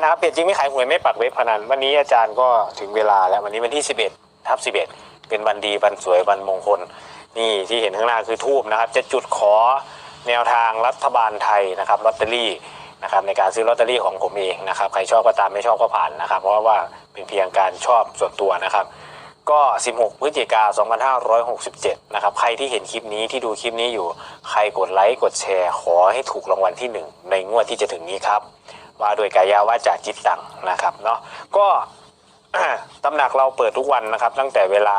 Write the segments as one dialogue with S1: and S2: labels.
S1: นะครับเพจจริงไม่ขายหวยไม่ปักเว็บพนันวันนี้อาจารย์ก็ถึงเวลาแล้ววันนี้วันที่ 11ทับ11 เป็นวันดีวันสวยวันมงคล นี่ที่เห็นข้างหน้าคือทูบนะครับ จะจุดขอแนวทางรัฐบาลไทยนะครับลอตเตอรี่นะครับในการซื้อลอตเตอรี่ของผมเองนะครับใครชอบก็ตามไม่ชอบก็ผ่านนะครับ เพราะว่าเป็นเพียงการชอบส่วนตัวนะครับ ก็ 16 พฤศจิกา2567 นะครับ ใครที่เห็นคลิปนี้ที่ดูคลิปนี้อยู่ ใครกดไลค์กดแชร์ ขอให้ถูกรางวัลที่ 1 ในงวดที่จะถึงนี้ครับ ว่าโดยกายาว่าจาจิตตังนะครับเนาะก็ตำหนักเราเปิดทุกวันนะครับ ตั้งแต่เวลา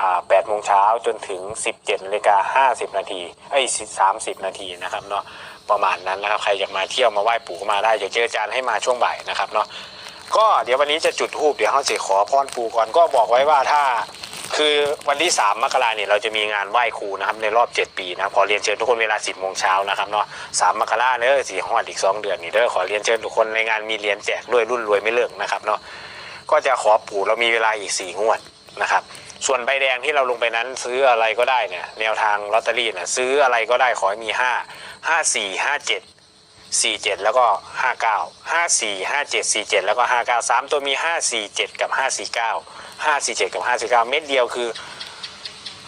S1: 8โมงเช้าจนถึง 17นาฬิกา50 นาทีเอ้30 นาทีนะครับเนาะประมาณนั้นนะครับ ใครอยากมาเที่ยวมาไหว้ปู่ก็มาได้อยากเจออาจารย์ให้มาช่วงบ่ายนะครับเนาะก็เดี๋ยววันนี้จะจุดธูปเดี๋ยวเขาจะขอพรปู่ก่อนก็บอกไว้ว่าถ้า คือวันที่ 3 มกราเนี่ยเราจะมีงานไหว้ครูนะครับในรอบ 7 ปีนะขอเรียนเชิญทุกคนเวลา 10โมงเช้านะครับเนาะสามมกราเด้อสี่ฮอดอีก 2 เดือนนี่เด้อขอเรียนเชิญทุกคนในงานมีเหรียญแจกด้วยรุ่นรวยไม่เลิกนะครับเนาะก็จะขอปู่เรามีเวลาอีก4งวดนะครับส่วนใบแดงที่เราลงไปนั้นซื้ออะไรก็ได้เนี่ยแนวทางลอตเตอรี่เนี่ยซื้ออะไรก็ได้ขอให้มี 5 5 4 5 7สี่เจ็ดแล้วก็ห้าเก้าห้าสี่ห้าเจ็ดสี่เจ็ดแล้วก็ห้าเก้าสามตัวมีห้าสี่เจ็ดกับห้าสี่ เก้าห้าสี่เจ็ดกับห้าสี่เม็ดเดียวคือ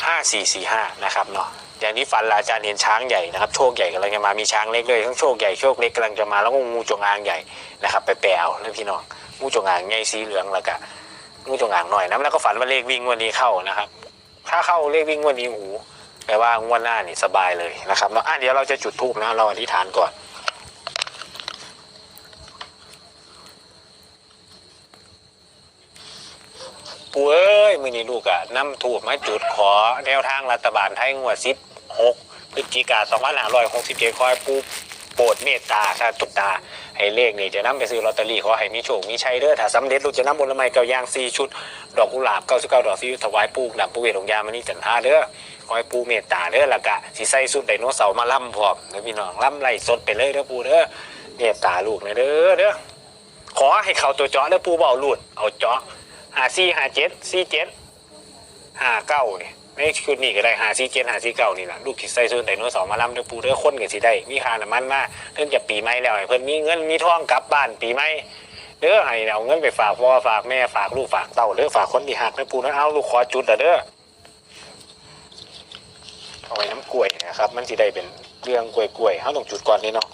S1: ห้าสี่สี่ห้านะครับเนาะอย่างที่ฝันละอาจารย์เห็นช้างใหญ่นะครับโชคใหญ่กำลังจะมามีช้างเล็กด้วยทั้งโชคใหญ่โชคเล็กกำลังจะมาแล้วก็งูจงอางใหญ่นะครับไปแปลเอาแล้วพี่น้องงูจงอางใหญ่สีเหลืองแล้วก็งูจงอางหน่อยนะแล้วก็ฝันว่าเลขวิ่งวันนี้เข้านะครับ ถ้าเข้าเลขวิ่งวันนี้โอ้โหแปลว่างวดหน้านี่สบายเลยนะครับเนาะอะเดี๋ยวเราจะจุดธูปนะเราอธิษฐานก่อน ปูเอ้ยมือนี้ลูกอะนำถูกมาจุดขอแนวทางรัฐบาลไทยงวดสิบหกพฤศจิกาสองพันห้าร้อยหกสิบเจ็ดคอยปูโปรดเมตตาสาตุตา ให้เลขนี่จะนำไปซื้อลอตเตอรี่ขอให้มีโชค มีชัยเด้อถ้าสำเร็จลูกจะนำผลไม้เก้ายางสี่ชุด ดอกกุหลาบเก้าสิบเก้าดอกที่ถวายปู่ดำปูเวทองยามานี่จันทาเด้อขอให้ปูเมตตาเด้อละกะสิใส่สุดไดโนเสาร์มาล่ำพร้อมเด้อพี่น้องล่ำไล่สดไปเลยเด้อปูเด้อเมตตาลูกนะเด้อเด้อขอให้เขาตัวเจาะเด้อปูเบาลูดเอาเจาะ หาซี่หาเจ็ดซี่เจ็ดห้าเก้านี่ในชุดนี้ก็ได้หาซีเจนหาซีเก้านี่แหละลูกคิดใส่ซื้อไดโนเสาร์มาล่ำเด้อปูเด้อคนกันสิได้ มีค่าน้ำมันมาเรื่องจะปีใหม่แล้วเพิ่นมีเงินมีทองกลับบ้านปีใหม่เด้อให้เอาเงินไปฝากพ่อฝากแม่ฝากลูกฝากเต้าเด้อฝากคนที่หักเด้อปูนะเอาลูกขอจุดเด้อเด้อเอาไว้น้ำกล้วยนะครับ มันสิได้เป็นเรื่องกล้วยกล้วยๆเขาต้องจุดก่อนนี่เนาะ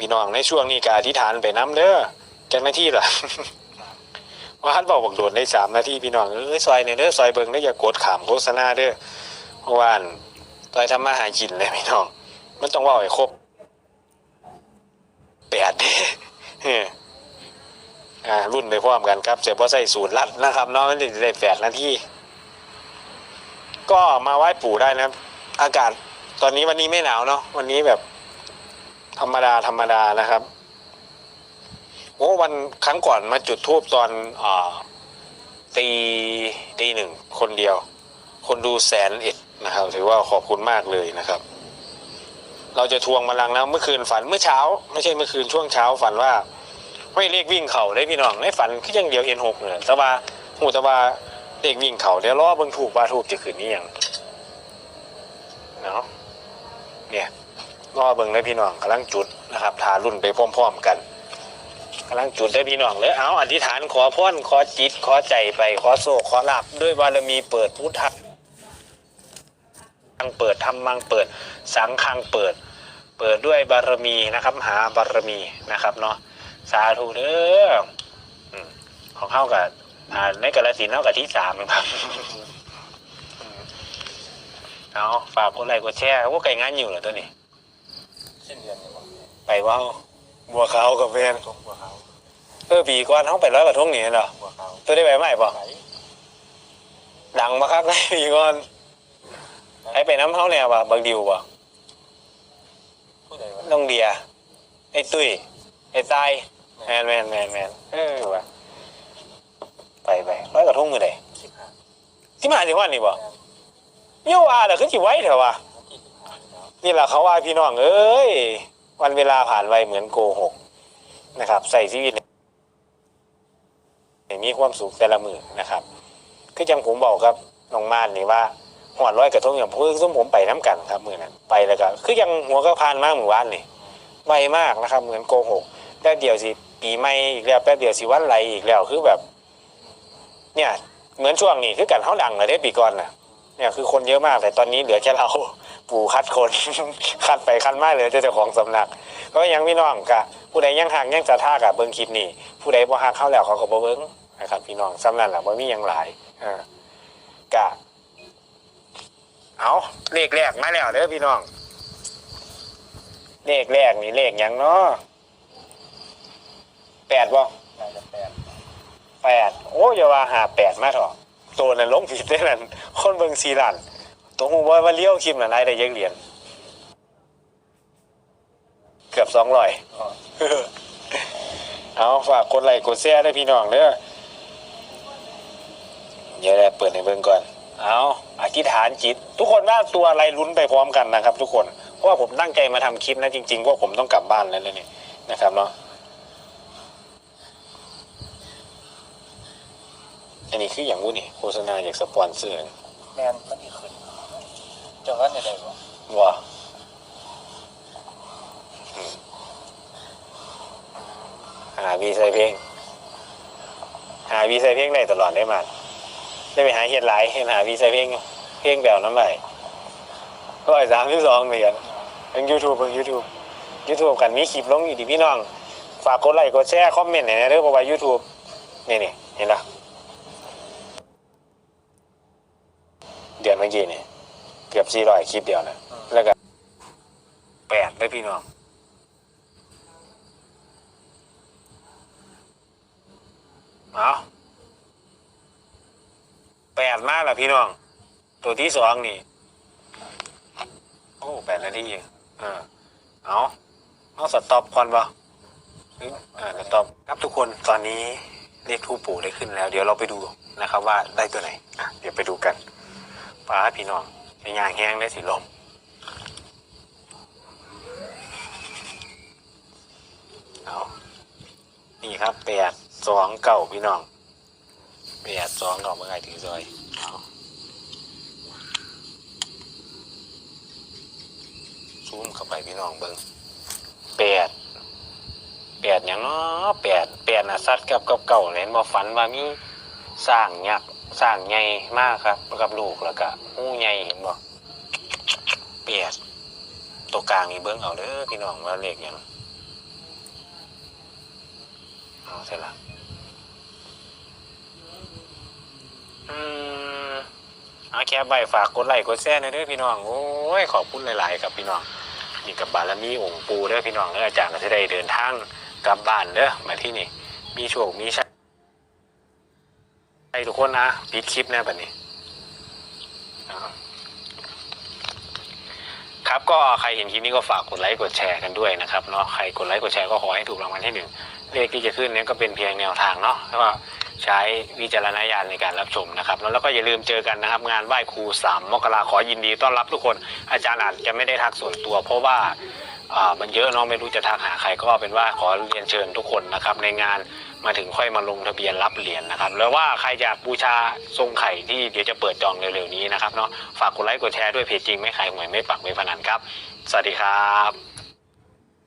S1: พี่น้องในช่วงนี้ก็อธิษฐานไปน้ำเด้อ จังหน้าที่ล่ะว่าฮันบอกบอกโดนได้สามนาทีพี่น้องเอ้ยซอยเนี่ยเด้อซอยเบิงได้ออย่ากดขามโฆษณาเด้อเพราะว่านซอยทำมาหากินเลยพี่น้อง มันต้องว่าให้ครบแปดเฮ้อ่ารุ่นไปพร้อมกันครับเสียบ่ใส่สูตรลัดนะครับนาะมันจะได้แปดนาทีก็มาไหว้ปู่ได้นะอากาศตอนนี้วันนี้ไม่หนาวเนาะวันนี้แบบ ธรรมดาธรรมดานะครับ โอ้วันครั้งก่อนมาจุดทูบตอนอ่าตีตีหนึ่งคนเดียว คนดูแสนเอ็ดนะครับ ถือว่าขอบคุณมากเลยนะครับ เราจะทวงบัลลังก์แล้วเมื่อคืนฝันเมื่อเช้า ไม่ใช่เมื่อคืนช่วงเช้าฝันว่าไม่เลขวิ่งเข่าได้พี่น้องในฝันคือยังเดียวเอ็นหกเลยแต่ว่าหูแต่ว่าเลขวิ่งเข่าเดี๋ยวรอเบิ่งถูกว่าถูกจะขึ้นนี่ยังเนาะเนี่ยรอเบิ่งเลยพี่น้องกำลังจุดนะครับทารุ่นไปพร้อม ๆ กัน กำลังจุดได้พี่น้องเลยเอาอธิษฐานขอพรขอจิต ขอใจไป ขอโศกขอลาบด้วยบารมีเปิดพุทธทังเปิดทำมังเปิด สังคังเปิด เปิดด้วยบารมีนะครับ หาบารมีนะครับเนาะสาธุเด้อของเข้ากับอ่าในกาลสินเท่ากับที่สามครับเอาฝากกดไลค์กดแชร์ว่าไก่งานอยู่เหรอตัวนี้
S2: เส้นเดือนเนี่ยบอก
S1: ไปว่า บัวขาวกับแฟน
S2: ตรงบัวขาว
S1: เออปีก่อนเขาไปร้อยกระทงนี่เหรอ
S2: บัวขาว
S1: ตัวได้ไปไหมป่ะ
S2: ไหน
S1: ดังมาครับได้ปีก่อนไอ้ไปน้ำเขาเนี่ยป่ะบางดิวป่ะ
S2: ผู้ใดวะ
S1: น้องเดียไอ้ตุ้ยไอ้ตายแมนแมนแมนแมนเออว่ะไปไปร้อยกระทงมือใด
S2: สิบห้า
S1: ที่มาสิวันนี่ป่ะโยว่าแต่คือจีไว้เถอะว่ะ
S2: วันที่สิบห้าแล้ว
S1: นี่แหละเขาว่าพี่น้องเอ้ย วันเวลาผ่านไปเหมือนโกหกนะครับ ใส่ชีวิตมีความสุขแต่ละมือนะครับ คือจังผมบอกครับน้องม่านนี่ว่าหอดร้อยกระทงอย่างพวกซึ่งผมไปน้ำกันครับมือนั้นไปแล้วก็คือยังหัวก็พานมากหมู่บ้านนี่ไวมากนะครับ เหมือนโกหกแป๊บเดียวสิปีใหม่อีกแล้วแป๊บเดียวสิวันไหลอีกแล้วคือแบบ เนี่ยเหมือนช่วงนี้คือกันเขาดังเลยได้ปีก่อนน่ะเนี่ยคือคนเยอะมากแต่ตอนนี้เหลือแค่เรา ปู่คัดคน คัดไปคัดมาเหลือแต่เจ้าของสำนัก ก็ยังพี่น้องกะผู้ใดยังหักยังจะท่ากะเบิ้งคลิปนี้ผู้ใดบ่หักเข้าแล้วเขาก็บ่เบิ้งนะครับ พี่น้องสำนักแหละบ่มีหยังหลายอ่ากะเอาเลขแรกมาแล้วเด้อพี่น้อง เลขแรกนี่เลขหยังเนาะแปดบ่
S2: น่าจะแปด
S1: แปดโอ้อย่าว่าหาแปดมาเถอะตัวนั้นลงผิดได้นั่นคนเบิ่งสีลัน ตัวหูว่าว่าเลี้ยวคลิปน่ะได้ได้ยังเหรียญเกือบสองร้อยเอาฝากกดไลค์กดแชร์ด้วยพี่น้องเด้อเดี๋ยวได้เปิดในเบิ่งก่อน เอาอธิษฐานจิต ทุกคนว่าตัวอะไรลุ้นไปพร้อมกันนะครับ ทุกคน เพราะว่าผมตั้งใจมาทำคลิปนะจริงๆว่าผมต้องกลับบ้านแล้วนะเนี่ยนะครับเนาะ อันนี้คืออย่างวู้นี่โฆษณาจากสปอนเซอร์
S2: แมนมันอีกขึ้น จังหวัดไหนได้บ่
S1: ว่าอืมหาวีใส่เพลงหาวีใส่เพลงได้ตลอดได้มาได้ไปหาเฮ็ดหลายเฮ็ดหาวีใส่เพลงอยู่เพลงแบบน้ำไหลร้อยสามสิบสองเหรียญเพิ่งยูทูบเพิ่งยูทูบยูทูบกันมีคลิปลงอยู่ดิพี่น้อง ฝากกดไลค์กดแชร์คอมเมนต์หน่อยนะเด้อเพระว่ายูทูบนี่นี่เห็นละเดือนเมื่อกี้นี่ย เกือบสี่ร้อยคลิปเดียวนะแล้วก็แปดได้พี่น้องเอาแปดมาแล้วพี่น้อง ตัวที่สองนี่ โอ้แปดนาทีเองเออเอาเอาสต็อปก่อนปะหรืออ่าสต็อปครับทุกคนตอนนี้เลขทูปปู่ได้ขึ้นแล้ว เดี๋ยวเราไปดูนะครับ ว่าได้ตัวไหนอะเดี๋ยวไปดูกันป้าพี่น้อง ในยางแห้งได้สีลมเอานี่ครับแปดสองเก่าพี่น้องแปดสองเก่าเมื่อไงถือซอยเอาซูมเข้าไปพี่น้องเบิ้งแปดแปดอย่างเนาะแปดแปดนะซัดกับกับเก่าเลยมาฝันว่ามีสร้างยักษ์ สร้างใหญ่มากครับกับลูกแล้วก็หูใหญ่เห็นบ่แปดตัวกลางนี่เบิ้งเอาเด้อพี่น้องว่าเลขอย่างเอาเสร็จละอืมเอาแค่ใบฝากกดไลค์กดแชร์หนะเด้อพี่น้องโอ้ยขอบคุณหลาย ๆ ครับพี่น้องนี่กับบารมีองค์ปูเด้อพี่น้องเด้ออาจารย์ก็จะได้เดินทางกลับบ้านเด้อมาที่นี่ มีโชคมีชัย ให้ทุกคนนะปิดคลิปแน่บัดนี้ครับก็ใครเห็นคลิปนี้ก็ฝากกดไลค์กดแชร์กันด้วยนะครับเนาะใครกดไลค์กดแชร์ก็ขอให้ถูกรางวัลที่หนึ่งเลขที่จะขึ้นเนี้ก็เป็นเพียงแนวทางเนาะแล้วก็ใช้วิจารณญาณในการรับชมนะครับ แล้วก็อย่าลืมเจอกันนะครับ งานไหว้ครูสามมกราขอยินดีต้อนรับทุกคนอาจารย์อาจจะไม่ได้ทักส่วนตัว เพราะว่า มันเยอะเนาะไม่รู้จะทักหาใครก็เป็นว่าขอเรียนเชิญทุกคนนะครับ ในงานมาถึงค่อยมาลงทะเบียนรับเหรียญนะครับ แล้วว่าใครอยากบูชาทรงไข่ที่เดี๋ยวจะเปิดจองเร็วๆนี้นะครับเนาะฝากกดไลค์กดแชร์ด้วยเพจจริงไม่ขายหวยไม่ปักไม่พนันครับ สวัสดีครับ